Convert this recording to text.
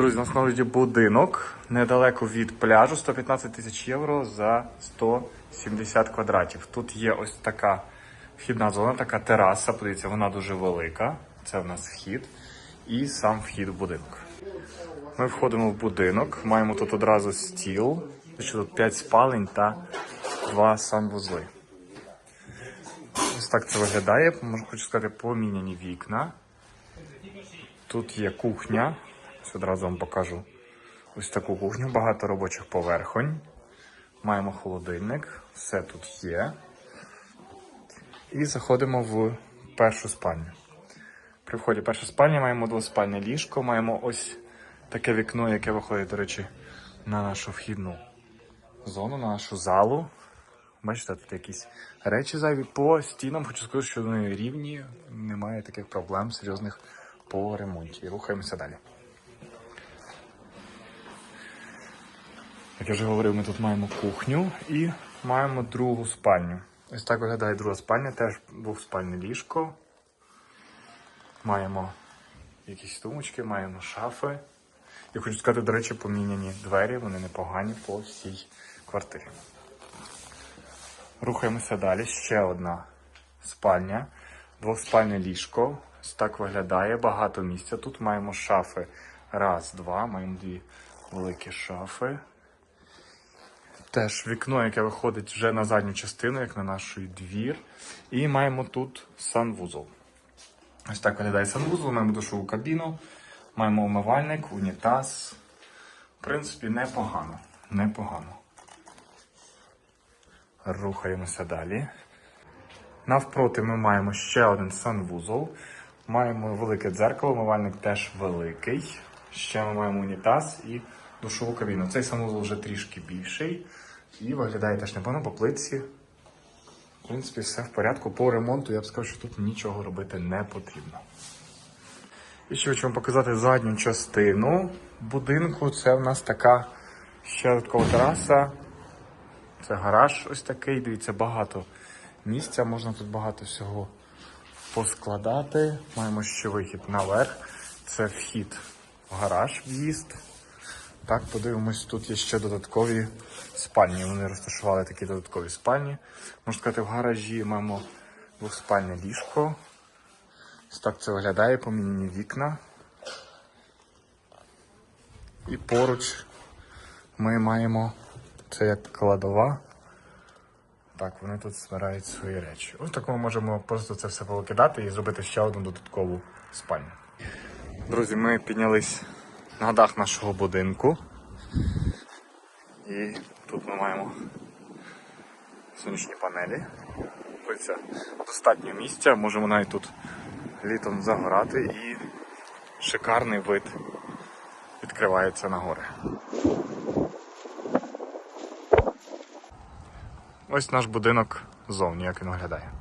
Друзі, у нас на огляді будинок недалеко від пляжу, 115 тисяч євро за 170 квадратів. Тут є ось така вхідна зона, така тераса. Подивіться, вона дуже велика. Це в нас вхід і сам вхід в будинок. Ми входимо в будинок, маємо тут одразу стіл, що тут 5 спалень та 2 санвузли. Ось так це виглядає. Можу хочу сказати, поміняні вікна. Тут є кухня. Ось одразу вам покажу ось таку кухню, багато робочих поверхонь. Маємо холодильник, все тут є. І заходимо в першу спальню. При вході в першу спальню маємо двоспальне ліжко, маємо ось таке вікно, яке виходить, до речі, на нашу вхідну зону, на нашу залу. Бачите, тут якісь речі зайві по стінам. Хочу сказати, що вони рівні, немає таких проблем серйозних по ремонті. Рухаємося далі. Як я вже говорив, ми тут маємо кухню і маємо другу спальню. Ось так виглядає друга спальня, теж двохспальне ліжко. Маємо якісь сумочки, маємо шафи. І хочу сказати, до речі, поміняні двері, вони непогані по всій квартирі. Рухаємося далі. Ще одна спальня, двоспальне ліжко. Ось так виглядає, багато місця. Тут маємо шафи. Раз, два, маємо дві великі шафи. Теж вікно, яке виходить вже на задню частину, як на наш двір. І маємо тут санвузол. Ось так виглядає санвузол, маємо душову кабіну, маємо умивальник, унітаз. В принципі, непогано. Непогано. Рухаємося далі. Навпроти ми маємо ще один санвузол. Маємо велике дзеркало, умивальник теж великий. Ще ми маємо унітаз і душову кабіну. Цей санвузол вже трішки більший. І виглядає теж непогано по плитці. В принципі, все в порядку. По ремонту я б сказав, що тут нічого робити не потрібно. І ще хочу вам показати задню частину будинку. Це в нас така ще додаткова тераса. Це гараж ось такий. Дивіться, багато місця. Можна тут багато всього поскладати. Маємо ще вихід наверх. Це вхід в гараж, в'їзд. Так, подивимось, тут є ще додаткові спальні. Вони розташували такі додаткові спальні. Можна сказати, в гаражі маємо двоспальне ліжко. Ось так це виглядає, поміняні вікна. І поруч ми маємо це як кладова. Так, вони тут збирають свої речі. Ось так ми можемо просто це все повикидати і зробити ще одну додаткову спальню. Друзі, ми піднялись на дах нашого будинку. І тут ми маємо сонячні панелі. Дивіться, достатньо місця, можемо навіть тут літом загорати і шикарний вид відкривається на гори. Ось наш будинок зовні, як він виглядає.